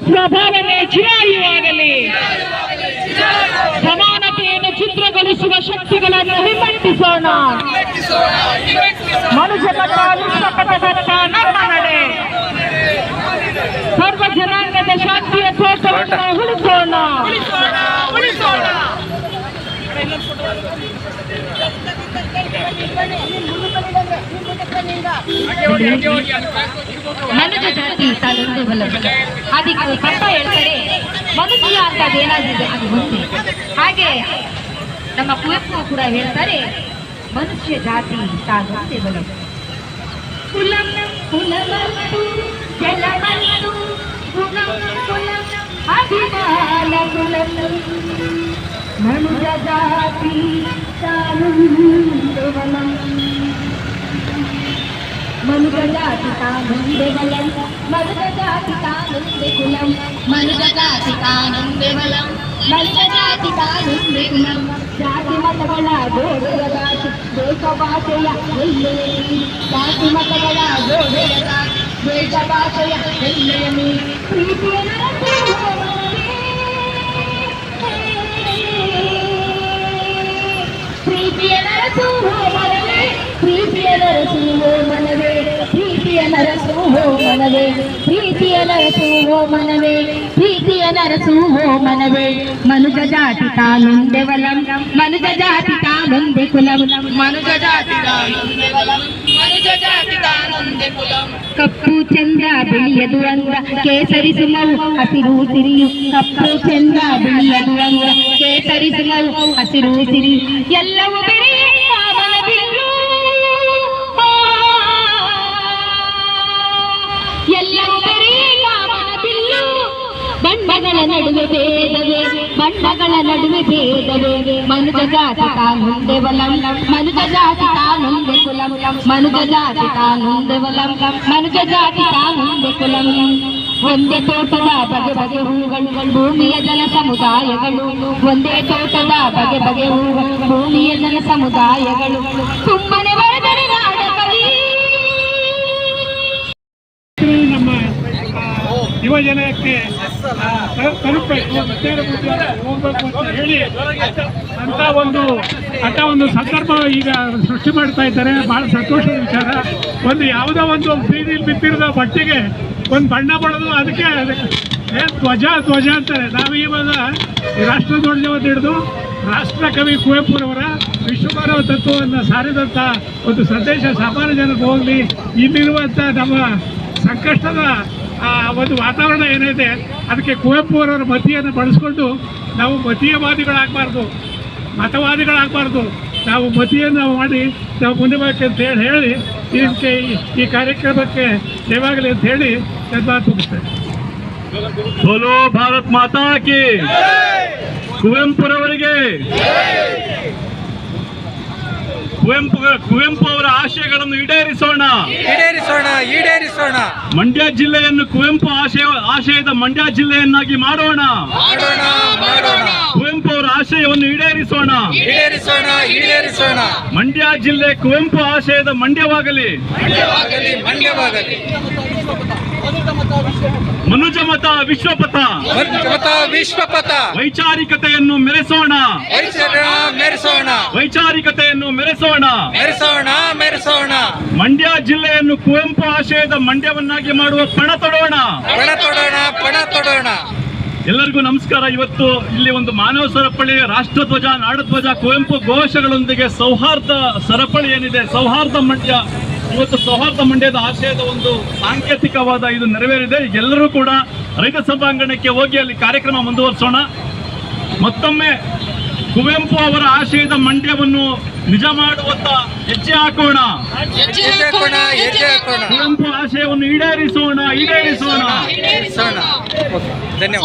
ವ್ಯಕ್ತಿತ್ವ ಭಾವನೆ ಚಿರಾಯುವಾಗಲಿ ಸಮಾನತೆಯನ್ನು ಚಿತ್ರಗೊಳಿಸುವ ಶಕ್ತಿಗಳನ್ನು ಹಿಮ್ಮೆಟ್ಟಿಸೋಣ ಮನುಷ್ಯಪಥ ವಿಶ್ವಪಥದತ್ತ ನಮ್ಮ ನಡೆ ಸರ್ವ ಜನಾಂಗದ ಶಾಂತಿಯ ತೋಟವನ್ನು ಉಳಿಸೋಣ ಮನುಜ ಜಾತಿ ತಾನೊಂದು ಬಲ್ಲದು ಅದಕ್ಕೆ ಪಪ್ಪ ಹೇಳ್ತಾರೆ ಮನುಷ್ಯ ಅಂತ ಏನಾಗಿದೆ ಅದು ಗೊತ್ತಿ. ಹಾಗೆ ನಮ್ಮ ಕುವೆಂಪು ಕೂಡ ಹೇಳ್ತಾರೆ ಮನುಷ್ಯ ಜಾತಿ ತಾನೊಂದೇ ಬಲ್ಲದು ಕುಲಂ ಕುಲಮತ್ತು ಜಲಮಂತು ಗುಣಂ ಕುಲಂ ಅಭಿಮಾನ ಕುಲಂ ಮನುಜ ಜಾತಿ ತಾನೊಂದು ಬಲಂ. మనుగ జాతి తానుందే బలం మనుగ జాతి తానుందే కులం మనుగ జాతి తానుందే బలం మనుగ జాతి తానుందే కులం ಜಾತಿ ಮತಗಳ ಗೋಡೆಯ ಭಾಷೆ ದೇಶ ಭಾಷೆಯ ಎಲ್ಲೆಯಲ್ಲಿ ಜಾತಿ ಮತಗಳ ಗೋಡೆಯ ಭಾಷೆ ದೇಶ ಭಾಷೆಯ ಎಲ್ಲೆಯಲ್ಲಿ ಪ್ರೀತಿಯ ಪ್ರೀತಿಯ ಪ್ರೀತಿಯ ನರಸುವ ಮನವೇ ಪ್ರೀತಿಯ ನರಸುವ ಮನವೇ ಪ್ರೀತಿಯ ನರಸುವ ಮನವೇ ಮನುಜ ಜಾತಿ ತಾನೊಂದೆ ಬಲಂ ಮನುಜ ಜಾತಿ ತಾನೊಂದೆ ಕುಲಂ ಮನುಜ ಜಾತಿ ತಾನೊಂದೆ ಬಲಂ ಮನುಜ ಜಾತಿ ತಾನೊಂದೆ ಕುಲಂ ಕಪ್ಪು ಚಂದ್ರ ಬಿಳಿಯದು ಅಂಗ ಕೇಸರಿ ಸುಮವು ಹಸಿರು ಸಿರಿಯು ಕಪ್ಪು ಚಂದ್ರ ಬಿಳಿಯದು ಅಂಗ ಕೇಸರಿ ಸುಮವು ಹಸಿರು ಸಿರಿ ಎಲ್ಲವೂ ಬಣ್ಣಗಳ ನಡುವೆ ಭೇದವೇ ಬಣ್ಣಗಳ ನಡುವೆ ಭೇದವೇ ಮನುಜ ಜಾತಿ ತಾನೊಂದೆ ಬಲಂ ಮನುಜ ಜಾತಿ ತಾನೊಂದೆ ಕುಲಂ ಮನುಜ ಜಾತಿ ತಾನೊಂದೆ ಬಲಂ ಮನುಜ ಜಾತಿ ತಾನೊಂದೆ ಕುಲಂ ಒಂದೇ ತೋಟದ ಬಗೆ ಬಗೆ ಹೂಗಳು ಭೂಮಿಯ ಜನ ಸಮುದಾಯಗಳು ಒಂದೇ ತೋಟದ ಬಗೆ ಬಗೆ ಹೂಗಳು ಭೂಮಿಯ ಜನ ಸಮುದಾಯಗಳು ಸುಮ್ಮನೆ ಯುವ ಜನಕ್ಕೆ ಆ, ತ- ತಲುಪಬೇಕು. ಹೋಗ್ಬೇಕು ಅಂತ ಹೇಳಿ ಅಂತ ಒಂದು ಅಂತ ಒಂದು ಸಂದರ್ಭ ಈಗ ಸೃಷ್ಟಿ ಮಾಡ್ತಾ ಇದ್ದಾರೆ. ಬಹಳ ಸಂತೋಷದ ವಿಚಾರ. ಒಂದು ಯಾವುದೋ ಒಂದು ಬೀದಿಲಿ ಬಿದ್ದಿರೋ ಬಟ್ಟೆಗೆ ಒಂದು ಬಣ್ಣ ಬಳಿದು ಅದಕ್ಕೆ ಧ್ವಜ ಧ್ವಜ ಅಂತಾರೆ. ನಾವು ಇವಾಗ ರಾಷ್ಟ್ರ ಧ್ವಜವನ್ನು ಹಿಡಿದು ರಾಷ್ಟ್ರ ಕವಿ ಕುವೆಂಪುರವರ ವಿಶ್ವಮಾನವ ತತ್ವವನ್ನು ಸಾರಿದಂಥ ಒಂದು ಸಂದೇಶ ಸಾಮಾನ್ಯ ಜನಕ್ಕೆ ಹೋಗಲಿ ಇಲ್ಲಿರುವಂಥ ನಮ್ಮ ಸಂಕಷ್ಟದ ಆ ಒಂದು ವಾತಾವರಣ ಏನಿದೆ, ಅದಕ್ಕೆ ಕುವೆಂಪು ಅವರವರ ಮತಿಯನ್ನು ಬಳಸ್ಕೊಂಡು ನಾವು ಮತೀಯವಾದಿಗಳಾಗಬಾರ್ದು, ಮತವಾದಿಗಳಾಗಬಾರ್ದು. ನಾವು ಮತಿಯನ್ನು ಮಾಡಿ ನಾವು ಮುಂದೆ ಬರಕ್ಕೆ ಅಂತ ಹೇಳಿ ಹೇಳಿ ಇದಕ್ಕೆ ಈ ಕಾರ್ಯಕ್ರಮಕ್ಕೆ ಸೇವಾಗಲಿ ಅಂತ ಹೇಳಿ ಮುಗಿಸ್ತೇವೆ ಬೋಲೋ ಭಾರತ್ ಮಾತಾ ಕಿ ಕುವೆಂಪುರವರಿಗೆ ಕುವೆಂಪು ಕುವೆಂಪು ಅವರ ಆಶಯಗಳನ್ನು ಈಡೇರಿಸೋಣ. ಈಡೇರಿಸೋಣ ಈಡೇರಿಸೋಣ. ಮಂಡ್ಯ ಜಿಲ್ಲೆಯನ್ನು ಕುವೆಂಪು ಆಶಯ ಆಶಯದ ಮಂಡ್ಯ ಜಿಲ್ಲೆಯನ್ನಾಗಿ ಮಾಡೋಣ. ಮಾಡೋಣ ಮಾಡೋಣ. ಕುವೆಂಪು ಅವರ ಆಶಯವನ್ನು ಈಡೇರಿಸೋಣ. ಈಡೇರಿಸೋಣ ಈಡೇರಿಸೋಣ. ಮಂಡ್ಯ ಜಿಲ್ಲೆ ಕುವೆಂಪು ಆಶಯದ ಮಂಡ್ಯವಾಗಲಿ. ಮಂಡ್ಯವಾಗಲಿ ಮಂಡ್ಯವಾಗಲಿ. ಮನುಜ ಮತ ವಿಶ್ವಪಥ ವಿಶ್ವಪಥ. ವೈಚಾರಿಕತೆಯನ್ನು ಮೆರೆಸೋಣ. ಮೆರೆಸೋಣ. ವೈಚಾರಿಕತೆಯನ್ನು ಮೆರೆಸೋಣ. ಮೆರೆಸೋಣ ಮೆರೆಸೋಣ. ಮಂಡ್ಯ ಜಿಲ್ಲೆಯನ್ನು ಕುವೆಂಪು ಆಶಯದ ಮಂಡ್ಯವನ್ನಾಗಿ ಮಾಡುವ ಪಣ ತೊಡೋಣ. ಪಣ ತೊಡೋಣ ಪಣ ತೊಡೋಣ. ಎಲ್ಲರಿಗೂ ನಮಸ್ಕಾರ. ಇವತ್ತು ಇಲ್ಲಿ ಒಂದು ಮಾನವ ಸರಪಳಿ, ರಾಷ್ಟ್ರಧ್ವಜ, ನಾಡಧ್ವಜ, ಕುವೆಂಪು ಘೋಷಗಳೊಂದಿಗೆ ಸೌಹಾರ್ದ ಸರಪಳಿ ಏನಿದೆ, ಸೌಹಾರ್ದ ಮಂಡ್ಯ. ಇವತ್ತು ಸೌಹಾರ್ದ ಮಂಡ್ಯದ ಆಶಯದ ಒಂದು ಸಾಂಕೇತಿಕವಾದ ಇದು ನೆರವೇರಿದೆ. ಎಲ್ಲರೂ ಕೂಡ ರೈತ ಸಭಾಂಗಣಕ್ಕೆ ಹೋಗಿ ಅಲ್ಲಿ ಕಾರ್ಯಕ್ರಮ ಮುಂದುವರಿಸೋಣ. ಮತ್ತೊಮ್ಮೆ ಕುವೆಂಪು ಅವರ ಆಶಯದ ಮಂಡ್ಯವನ್ನು ನಿಜ ಮಾಡುವತ್ತ ಹೆಜ್ಜೆ ಹಾಕೋಣ. ಕುವೆಂಪು ಆಶಯವನ್ನು ಈಡೇರಿಸೋಣ ಈಡೇರಿಸೋಣ. ಧನ್ಯವಾದ.